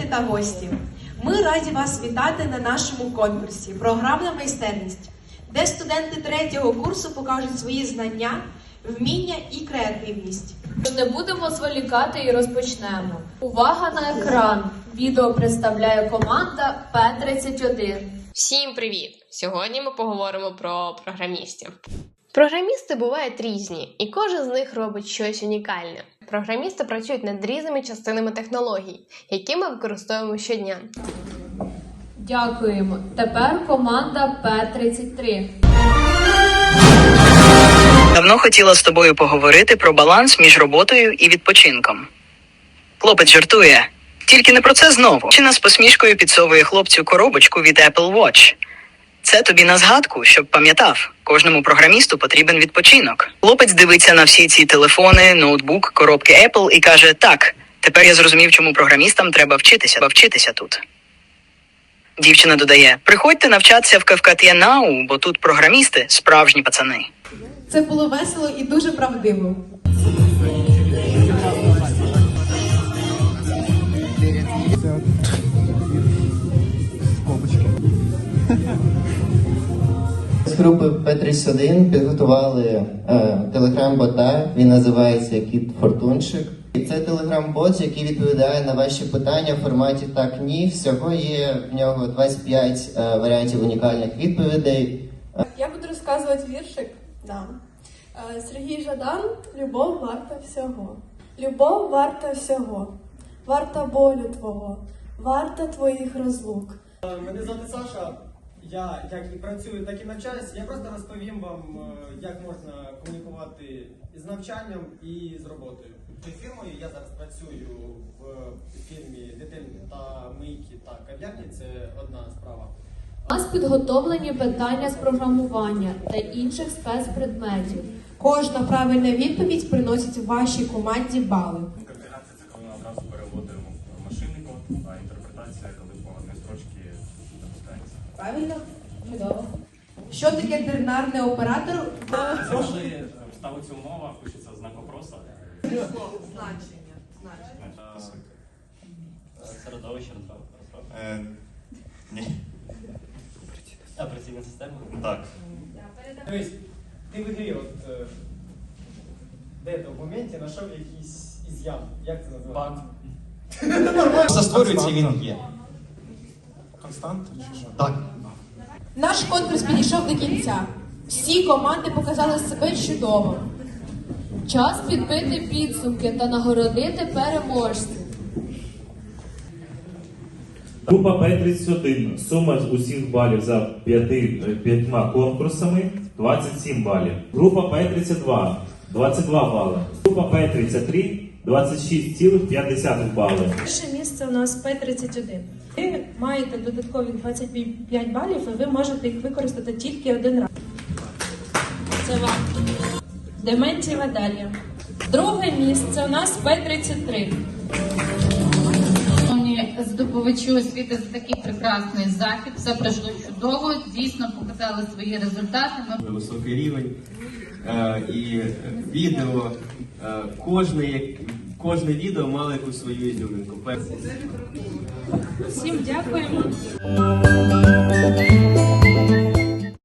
студенти та гості. Ми раді вас вітати на нашому конкурсі Програмна майстерність, де студенти третього курсу покажуть свої знання, вміння і креативність. Не будемо зволікати і розпочнемо. Увага на екран! Відео представляє команда П-31. Всім привіт! Сьогодні ми поговоримо про програмістів. Програмісти бувають різні, і кожен з них робить щось унікальне. Програмісти працюють над різними частинами технологій, які ми використовуємо щодня. Дякуємо. Тепер команда П-33. Давно хотіла з тобою поговорити про баланс між роботою і відпочинком. Хлопець жартує. Тільки не про це знову. Чина з посмішкою підсовує хлопцю коробочку від Apple Watch. Це тобі на згадку, щоб пам'ятав, кожному програмісту потрібен відпочинок. Хлопець дивиться на всі ці телефони, ноутбук, коробки Apple і каже: Так, тепер я зрозумів, чому програмістам треба вчитися, вчитися тут. Дівчина додає: приходьте навчатися в Кавкат'янау, бо тут програмісти справжні пацани. Це було весело і дуже правдиво. Групи P31 підготували е, телеграм-бота. Він називається Кіт Фортунчик. І це телеграм-бот, який відповідає на ваші питання в форматі так ні. Всього є в нього 25 е, варіантів унікальних відповідей. Я буду розказувати віршик. Да. Е, Сергій Жадан Любов варта всього. Любов варта всього. Варта болю твого, варта твоїх розлук. Мене звати Саша. Я як і працюю, так і навчаюся. Я просто розповім вам, е, як можна комунікувати із навчанням і з роботою. Фірмою я зараз працюю в фірмі дитини та мийки та кав'ярні. Це одна справа. У нас підготовлені питання з програмування та інших спецпредметів. Кожна правильна відповідь приносить вашій команді бали. Конкатенація це коли ми одразу переводимо код, а інтерпретація, коли Правильно? Чудово. Що таке тернарний оператор? Це коли е, ставиться умова, пишеться знак вопроса. Значення. Значення. Середовище розробки. Е, ні. Операційна система? Так. Дивись, ти в ігрі, от е, де то в моменті знайшов якийсь із'ян. Як це називається? Просто створюється він є. Так. Наш конкурс підійшов до кінця. Всі команди показали себе чудово. Час підбити підсумки та нагородити переможців. Група П-31. Сума з усіх балів за п'яти, е, п'ятьма конкурсами 27 балів. Група П-32 22 бали. Група П-33 26,5 бали. Перше місце у нас П-31. Ви маєте додаткові 25 балів, і ви можете їх використати тільки один раз. Це вам. Дементієва Дар'я. Друге місце у нас П-33. Шановні здобувачі освіти за такий прекрасний захід. Все пройшло чудово. Дійсно показали свої результати. Високий рівень. Е, і відео, е, кожне, як- кожне відео мало якусь свою ізюминку. Всім дякуємо.